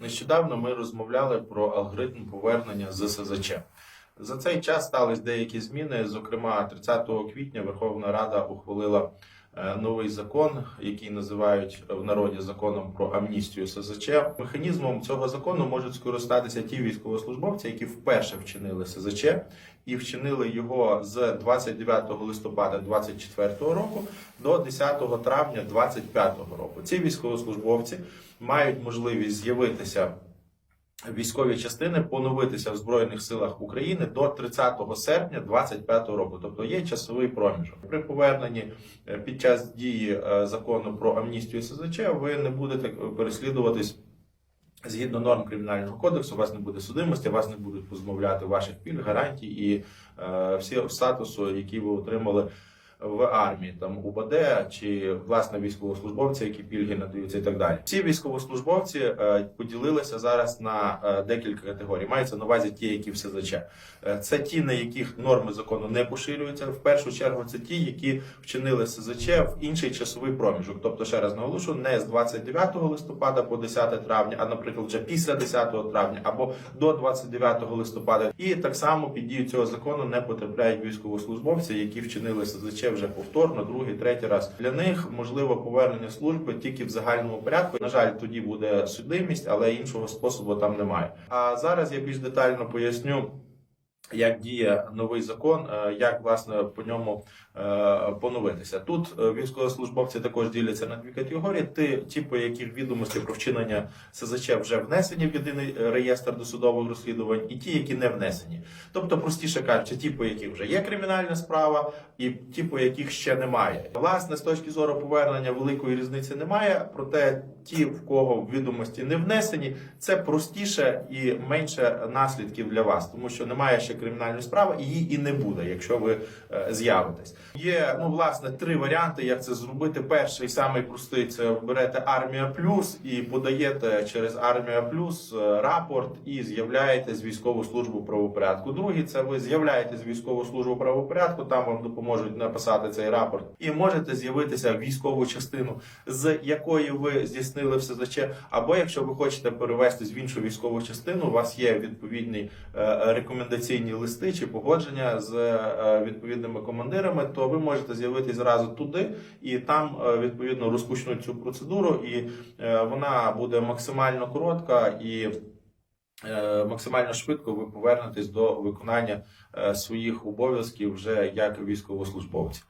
Нещодавно ми розмовляли про алгоритм повернення з СЗЧ. За цей час стались деякі зміни. Зокрема, 30 квітня Верховна Рада ухвалила новий закон, який називають в народі законом про амністію СЗЧ. Механізмом цього закону можуть скористатися ті військовослужбовці, які вперше вчинили СЗЧ і вчинили його з 29 листопада 2024 року до 10 травня 2025 року. Ці військовослужбовці мають можливість з'явитися військові частини, поновитися в Збройних силах України до 30 серпня 2025 року. Тобто є часовий проміжок. При поверненні е, під час дії е, закону про амністію СЗЧ ви не будете переслідуватись. Згідно норм кримінального кодексу, у вас не буде судимості, вас не будуть позмовляти ваших пільг, гарантій і е, всі статусу, які ви отримали в армії, там УБД чи власне військовослужбовці, які пільги надаються, і так далі. Ці військовослужбовці е, поділилися зараз на е, декілька категорій. Мається на увазі ті, які в СЗЧ. Е, Це ті, на яких норми закону не поширюються. В першу чергу це ті, які вчинили СЗЧ в інший часовий проміжок. Тобто, ще раз наголошую, не з 29 листопада по 10 травня, а наприклад, вже після 10 травня або до 29 листопада. І так само під дію цього закону не потрапляють військовослужбовці, які вчинили СЗЧ вже повторно, другий, третій раз. Для них можливо повернення служби тільки в загальному порядку. На жаль, тоді буде судимість, але іншого способу там немає. А зараз я більш детально поясню. Як діє новий закон, е, як власне по ньому е, поновитися? Тут е, військовослужбовці також діляться на дві категорії: ті, ті, по яких відомості про вчинення СЗЧ вже внесені в єдиний реєстр досудових розслідувань, і ті, які не внесені. Тобто, простіше кажучи, ті, по яких вже є кримінальна справа, і ті, по яких ще немає. Власне, з точки зору повернення великої різниці немає. Проте ті, в кого відомості не внесені, це простіше і менше наслідків для вас, тому що немає ще кримінальної справи, і її і не буде, якщо ви е, з'явитесь. Є ну власне три варіанти, як це зробити. Перший самий простий це берете армія плюс і подаєте через армія плюс е, рапорт і з'являєтесь в військову службу правопорядку. Другий це ви з'являєтесь в військову службу правопорядку, там вам допоможуть написати цей рапорт, і можете з'явитися в військову частину, з якої ви здійснили все або якщо ви хочете перевестись в іншу військову частину, у вас є відповідні е, рекомендаційні листи чи погодження з е, відповідними командирами, то ви можете з'явитись зразу туди і там е, відповідно розпочнуть цю процедуру, і е, вона буде максимально коротка і. Максимально швидко ви повернетесь до виконання своїх обов'язків вже як військовослужбовці.